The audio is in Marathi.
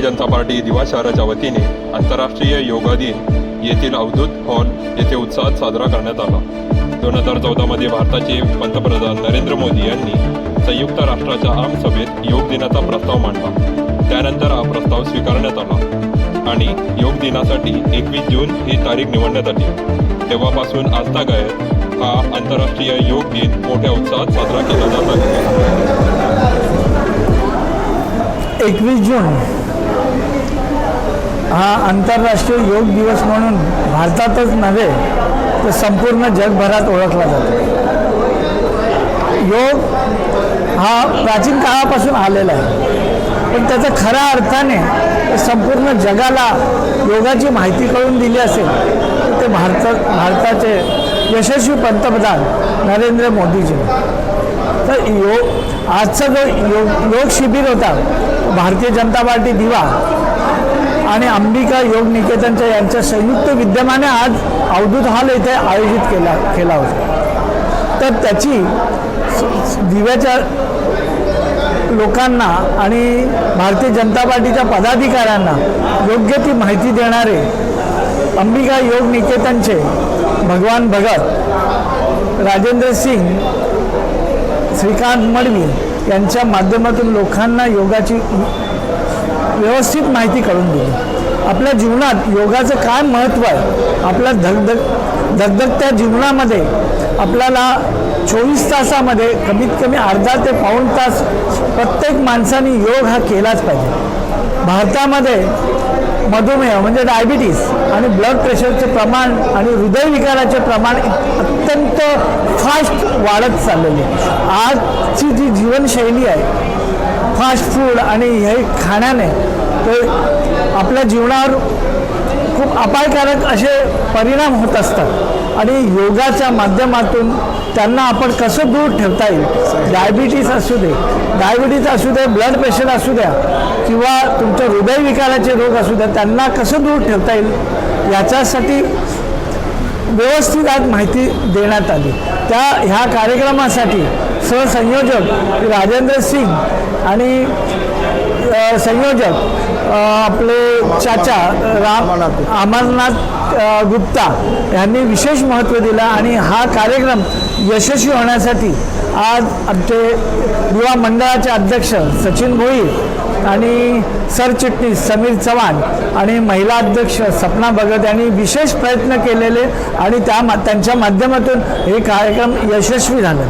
भारतीय जनता पार्टी दिवा शहराच्या वतीने आंतरराष्ट्रीय योगा दिन येथील अवधूत हॉल येथे उत्साहात साजरा करण्यात आला. दोन हजार चौदामध्ये भारताचे पंतप्रधान नरेंद्र मोदी यांनी संयुक्त राष्ट्राच्या आमसभेत योग दिनाचा प्रस्ताव मांडला. त्यानंतर हा प्रस्ताव स्वीकारण्यात आला आणि योग दिनासाठी एकवीस जून ही तारीख निवडण्यात आली. तेव्हापासून आजतागायत हा आंतरराष्ट्रीय योग दिन मोठ्या उत्साहात साजरा केला जात आहे. एकवीस जून हा आंतरराष्ट्रीय योग दिवस म्हणून भारतातच नव्हे तर संपूर्ण जगभरात ओळखला जातो. योग हा प्राचीन काळापासून आलेला आहे. पण त्याचा खऱ्या अर्थाने संपूर्ण जगाला योगाची माहिती करून दिली असेल तर ते भारत भारताचे यशस्वी पंतप्रधान नरेंद्र मोदीजी. तर योग आजचा जो योग योग शिबिर होता भारतीय जनता पार्टी दिवा आणि अंबिका योग निकेतनच्या यांच्या संयुक्त विद्यमाने आज अवधूत हॉल येथे आयोजित केला केला होता. तर त्याची दिव्याच्या लोकांना आणि भारतीय जनता पार्टीच्या पदाधिकाऱ्यांना योग्य ती माहिती देणारे अंबिका योग निकेतनचे भगवान भगत राजेंद्र सिंग श्रीकांत मडवी यांच्या माध्यमातून लोकांना योगाची व्यवस्थित माहिती करून दिली. आपल्या जीवनात योगाचं काय महत्त्व आहे? आपल्या धगधग धगधगत्या जीवनामध्ये आपल्याला चोवीस तासामध्ये कमीत कमी अर्धा ते पाऊण तास प्रत्येक माणसाने योग हा केलाच पाहिजे. भारतामध्ये मधुमेह म्हणजे डायबिटीस आणि ब्लड प्रेशरचे प्रमाण आणि हृदयविकाराचे प्रमाण अत्यंत फास्ट वाढत चाललेले आजची जी जीवनशैली आहे फास्ट फूड आणि हे खाण्याने ते आपल्या जीवनावर खूप अपायकारक असे परिणाम होत असतात. आणि योगाच्या माध्यमातून त्यांना आपण कसं दूर ठेवता येईल? डायबिटीस असू दे डायबिटीस असू दे ब्लड प्रेशर असू द्या किंवा तुमच्या हृदयविकाराचे रोग असू द्या त्यांना कसं दूर ठेवता येईल? याच्यासाठी व्यवस्थित आज माहिती देण्यात आली. त्या ह्या कार्यक्रमासाठी सहसंयोजक राजेंद्र सिंग आणि संयोजक आपले चाचा राम अमरनाथ गुप्ता यांनी विशेष महत्त्व दिलं आणि हा कार्यक्रम यशस्वी होण्यासाठी आज आमचे युवा मंडळाचे अध्यक्ष सचिन भोईर आणि सरचिटणीस समीर चव्हाण आणि महिला अध्यक्ष सपना भगत यांनी विशेष प्रयत्न केलेले आणि त्या मा- त्यांच्या माध्यमातून हे कार्यक्रम यशस्वी झालं.